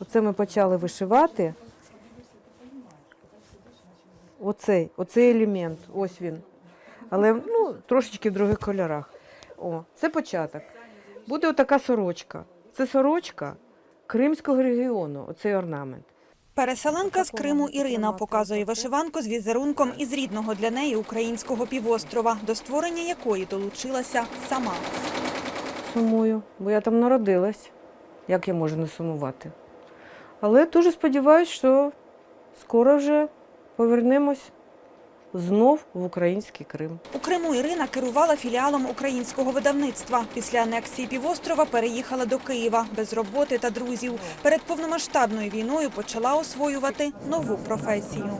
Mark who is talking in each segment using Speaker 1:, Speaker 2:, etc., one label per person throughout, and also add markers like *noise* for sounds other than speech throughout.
Speaker 1: Оце ми почали вишивати. Оцей, оцей елемент, ось він. Але ну, трошечки в других кольорах. О, це початок. Буде отака сорочка. Це сорочка Кримського регіону, оцей орнамент.
Speaker 2: Переселенка з Криму Ірина показує вишиванку з візерунком із рідного для неї українського півострова, до створення якої долучилася сама.
Speaker 1: Сумую, бо я там народилась. Як я можу не сумувати? Але дуже сподіваюся, що скоро вже повернемось знов в український Крим.
Speaker 2: У Криму Ірина керувала філіалом українського видавництва. Після анексії півострова переїхала до Києва без роботи та друзів. Перед повномасштабною війною почала освоювати нову професію.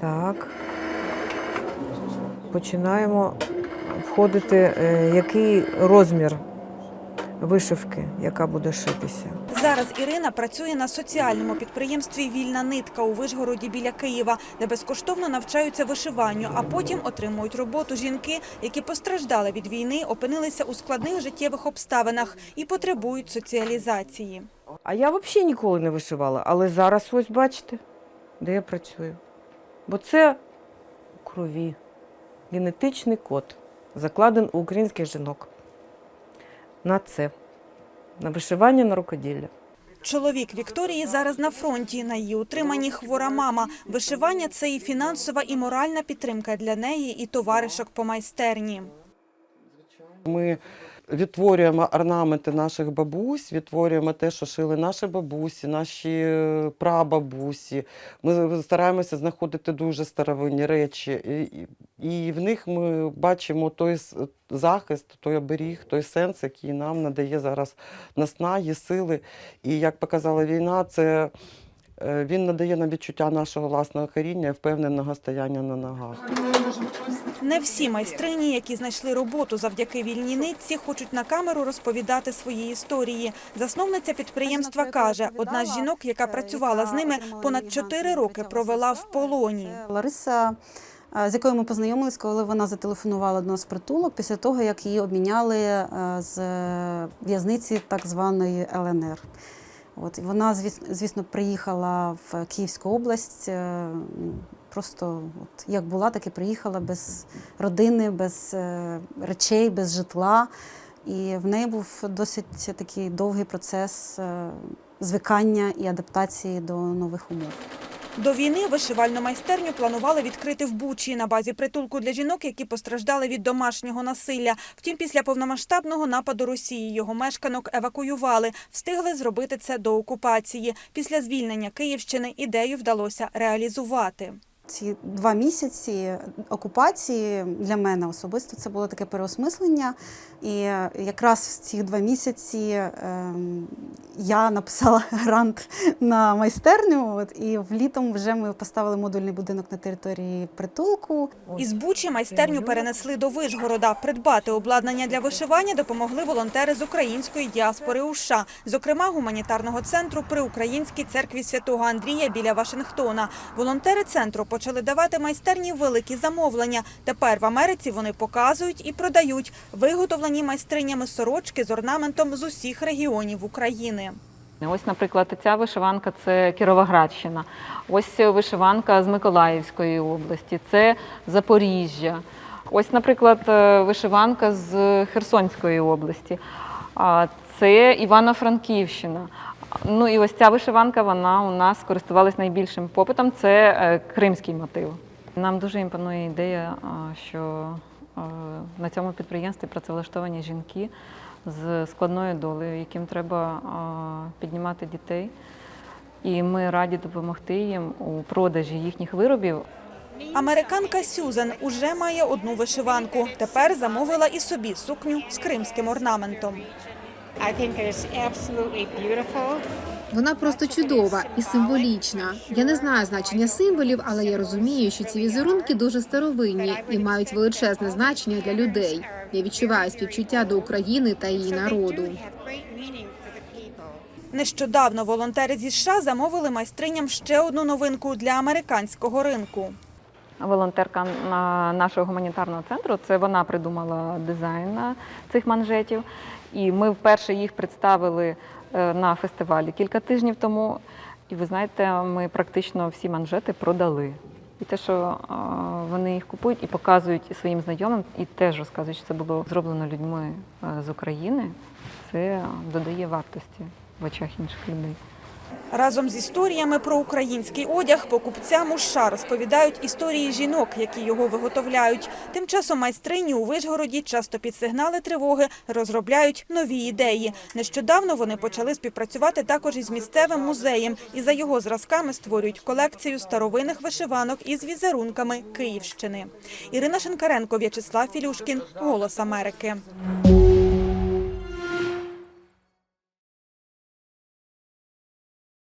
Speaker 1: Так. Починаємо входити, е, який розмір вишивки, яка буде шитися.
Speaker 2: Зараз Ірина працює на соціальному підприємстві Вільна нитка у Вишгороді біля Києва, де безкоштовно навчаються вишиванню, а потім отримують роботу жінки, які постраждали від війни, опинилися у складних життєвих обставинах і потребують соціалізації.
Speaker 1: А я взагалі ніколи не вишивала, але зараз ось бачите, де я працюю. Бо це у крові. Генетичний код закладен у українських жінок. На це. На вишивання на рукоділля.
Speaker 2: Чоловік Вікторії зараз на фронті. На її утриманні хвора мама. Вишивання це і фінансова, і моральна підтримка для неї, і товаришок по майстерні.
Speaker 3: Ми відтворюємо орнаменти наших бабусь, відтворюємо те, що шили наші бабусі, наші прабабусі. Ми стараємося знаходити дуже старовинні речі, і, в них ми бачимо той захист, той оберіг, той сенс, який нам надає зараз наснаги, сили. І як показала війна, це він надає нам відчуття нашого власного коріння і впевненого стояння на ногах.
Speaker 2: Не всі майстрині, які знайшли роботу завдяки вільній нитці, хочуть на камеру розповідати свої історії. Засновниця підприємства каже, одна з жінок, яка працювала з ними, понад чотири роки провела в полоні.
Speaker 4: Лариса, е, з якою ми познайомились, коли вона зателефонувала до нас в притулок після того, як її обміняли е, з е, в'язниці так званої ЛНР. От вона, звіс- звісно, приїхала в Київську область. е, Просто от як була, так і приїхала без родини, без е, речей, без житла. І в неї був досить такий довгий процес е, звикання і адаптації до нових умов.
Speaker 2: До війни вишивальну майстерню планували відкрити в Бучі на базі притулку для жінок, які постраждали від домашнього насилля. Втім, після повномасштабного нападу Росії його мешканок евакуювали. Встигли зробити це до окупації. Після звільнення Київщини ідею вдалося реалізувати.
Speaker 4: Ці два місяці окупації для мене особисто це було таке переосмислення. І якраз в ці два місяці ем, я написала *laughs* грант на майстерню. От, і влітом вже ми поставили модульний будинок на території притулку.
Speaker 2: Із Бучі майстерню перенесли до Вишгорода. Придбати обладнання для вишивання допомогли волонтери з української діаспори у США, зокрема гуманітарного центру при Українській церкві святого Андрія біля Вашингтона. Волонтери центру почали давати майстерні великі замовлення. Тепер в Америці вони показують і продають виготовлені майстринями сорочки з орнаментом з усіх регіонів України.
Speaker 5: Ось, наприклад, ця вишиванка це Кіровоградщина. Ось вишиванка з Миколаївської області, це Запоріжжя. Ось, наприклад, е, вишиванка з Херсонської області. Це Івано-Франківщина. Ну і ось ця вишиванка, вона у нас користувалась найбільшим попитом. Це е, кримський мотив. Нам дуже імпонує ідея, що е, на цьому підприємстві працевлаштовані жінки з складною долею, яким треба піднімати дітей. І ми раді допомогти їм у продажі їхніх виробів.
Speaker 2: Американка Сюзан уже має одну вишиванку. Тепер замовила і собі сукню з кримським орнаментом.
Speaker 6: I think it's absolutely beautiful.
Speaker 7: Вона просто чудова і символічна. Я не знаю значення символів, але я розумію, що ці візерунки дуже старовинні і мають величезне значення для людей. Я відчуваю співчуття до України та її народу.
Speaker 2: Нещодавно волонтери зі США замовили майстриням ще одну новинку для американського ринку.
Speaker 5: Волонтерка нашого гуманітарного центру це вона придумала дизайн цих манжетів. І ми вперше їх представили е, на фестивалі кілька тижнів тому. І ви знаєте, ми практично всі манжети продали. І те, що вони їх купують і показують своїм знайомим, і теж розказують, що це було зроблено людьми е, з України, це додає вартості в очах інших людей.
Speaker 2: Разом з історіями про український одяг покупцям у розповідають історії жінок, які його виготовляють. Тим часом майстрині у Вишгороді часто під сигнали тривоги розробляють нові ідеї. Нещодавно вони почали співпрацювати також із місцевим музеєм і за його зразками створюють колекцію старовинних вишиванок із візерунками Київщини. Ірина Шинкаренко, В'ячеслав Філюшкін, Голос Америки.